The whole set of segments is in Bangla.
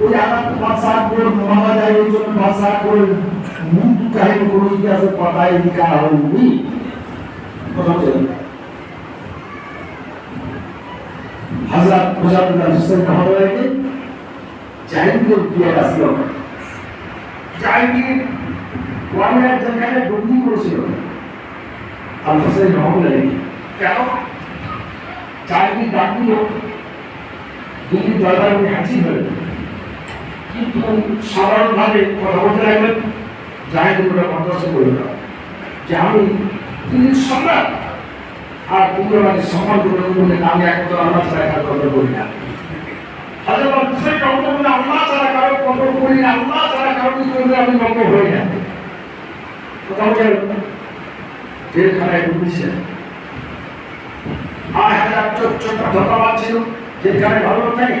ওই আঘাত বাদশাহ আকবর মারা যায় কাহিনী কোনো ইতিহাসের পাতায় লেখা হয়নি। হাজরত মুজাফির হোসেন রহমানকে যেখানে বন্দি করেছিল। আল হোসেন রহমান কেন? জাহিদ ডাক দিল দিল্লি দরবারে হাজির হলেন। কিন্তু সাধারণভাবে কথা বলতে লাগলেন জাহিদ ওটা বরদাস্ত করল না যে আমি তিনি সম্রাট, আর তুমি আমাকে সম্মান বলে আমি একমাত্র আল্লাহ ছাড়া কারও কদর করি না। বলে আল্লাহ ছাড়া কারও কদর করি না, আল্লাহ ছাড়া কারও কি করলে আমি নগ্ন হই না। গেল জেলখানায় ঢুকেছিলেন আয় হাজার চোখ ধন্যবাদ ছিল জেলখানায় ভালো থাকে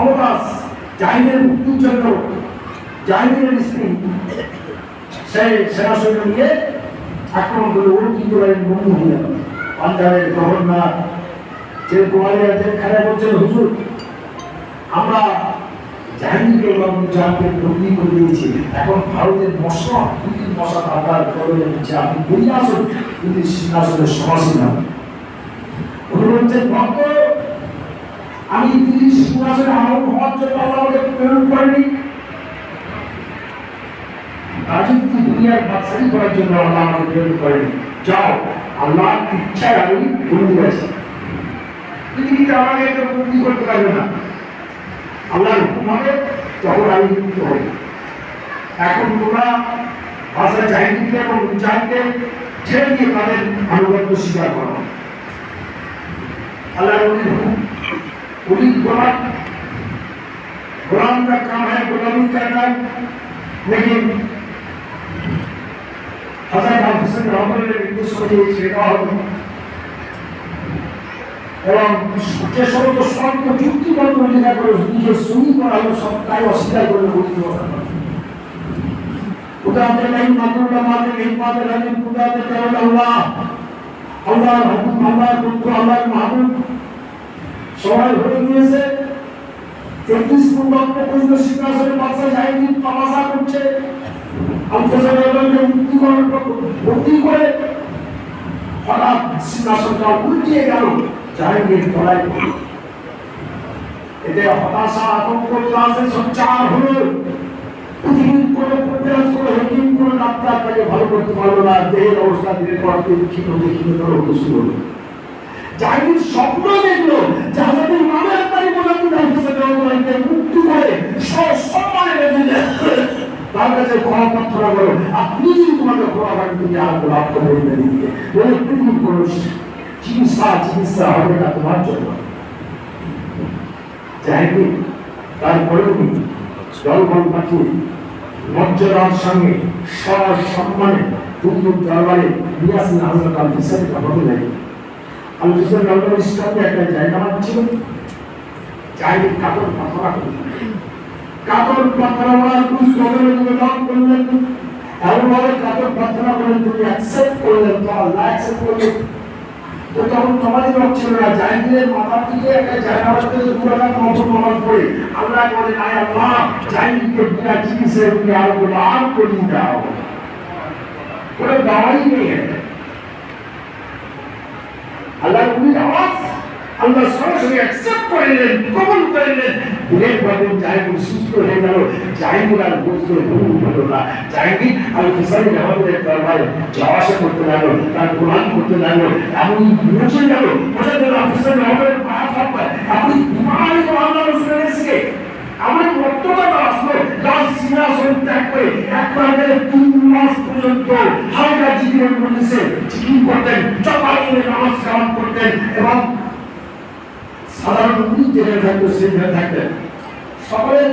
মমতাজ জাহিদের মুক্তির জন্য জাহিদের স্ত্রী সেই সেনা সৈন্য নিয়ে আক্রমণ করে ওর কি করে বন্ধু হয়ে গেল পাঞ্জাবের গভর্নর যে গোয়ালিয়া জেলখানে বলছেন, হুজুর, আমরা জাহাঙ্গীরকে এবং জাহাঙ্গীরকে বন্দি করে দিয়েছি। এখন ভারতের মশলা দিল্লির মশা তার করে দিচ্ছে, আপনি বেরিয়ে আসুন দিল্লির সিংহাসনের সমাসীন হন। উনি ভক্ত আমি দিল্লির সিংহাসনে আরোহণ হওয়ার জন্য আল্লাহ আমাকে প্রেরণ করেনি। রাজনীতি দুনিয়ার করার জন্য আল্লাহ আমাকে প্রেরণ করেনি। যাও, আল্লাহর ইচ্ছায় আমি বন্দি আছি পৃথিবীতে আমাকে বন্দি করতে পারবে না। আল্লাহর হুকুম হবে, তখন আমি মুক্ত হব। এখন তোমরা ভাষা জাহিদিকে এবং মুজাহিদকে ছেড়ে দিয়ে তাদের আনুগত্য স্বীকার করো। আল্লাহর হুকুম पुलिस गुलाम गुलाम का काम है गुलामी करना लेकिन हजरत हाफिज रहमान ने निर्देश করে সেটা হলো এবং যে সমস্ত শর্ত চুক্তিবদ্ধ লেখা করে নিজের সই করা হলো সব তাই অস্বীকার করে বলতে কথা উদাহরণ নেই মাতুল্লাহ মাতে এই মাতে রাজিব উদাহরণ কেবল আল্লাহ আল্লাহর হুকুম আল্লাহর পুত্র আল্লাহর মাহবুব সবাই হয়ে গিয়েছে। তেত্রিশ পূর্ণাঙ্গ পর্যন্ত সিংহাসনে বাদশা যায়নি তামাশা করছে। আলফাজানকে মুক্তিকরণ বন্দি করে হঠাৎ সিংহাসনটা উল্টিয়ে গেল জাহাঙ্গীর তলায় এতে হতাশা, আতঙ্ক ক্লাসে সঞ্চার হলো। পৃথিবীর কোনো প্রয়াস করে হেকিম কোনো ডাক্তার তাকে ভালো করতে পারল না। দেহের অবস্থা দিনের পর দিন ক্ষীণ ক্ষীণ হতে শুরু হলো জাহির স্বপ্ন করো আপনি যদি তোমাকে করেন তুমি আর লাভ করে দিতে বলে পৃথিবীর কোনো চিকিৎসা চিকিৎসা হবে না তোমার জন্য। জাহির তারপরে উনি জলবল পাঠিয়ে মর্যাদার সঙ্গে সসম্মানে দুর্যোগ দরবারে নিয়ে আসেন হাজরত আল ফিসারের কথা বলে আলোচনা নগর ইসলামে একটা জায়গা ছিল জায়গা কাপড় পাথরা কাপড় পাথরা মারার কোন নগরে নিবেদন করলেন এমনভাবে কাপড় পাথরা করে তুমি অ্যাকসেপ্ট করলেন তো আল্লাহ অ্যাকসেপ্ট করলেন তো তখন তোমাদের লোক ছিল না জাহিদের মাথার দিকে একটা জায়গা বাড়তে দুরাটা কমফোর্ট নামাজ পড়ে আল্লাহ বলে, আয় আল্লাহ জাহিদকে বিনা চিকিৎসা তুমি আরও লাভ করিয়ে দাও ওরা দাওয়াই নেই আল্লাহ উনি আওয়াজ আল্লাহ সরাসরি অ্যাকসেপ্ট করে নিলেন কবুল করে নিলেন। দিনের জাহিদুল সুস্থ হয়ে গেল। জাহিদুল আর বুঝতে ভুল হলো না। জাহিদ আল ফিসারি আমাদের দরবারে যাওয়া আসা করতে লাগল, তার কোরআন করতে লাগল। এমন পৌঁছে গেল পৌঁছে গেল ফিসারি আমাদের পায়া থাকবে আপনি তোমার আল্লাহ রসুলের এসে আমার পর্যন্ত হালকা মধ্যে জিকির করতেন চপাইলে নামাজ কালাম করতেন এবং সাধারণ যেখানে থাকতো জেলে থাকতেন সকলের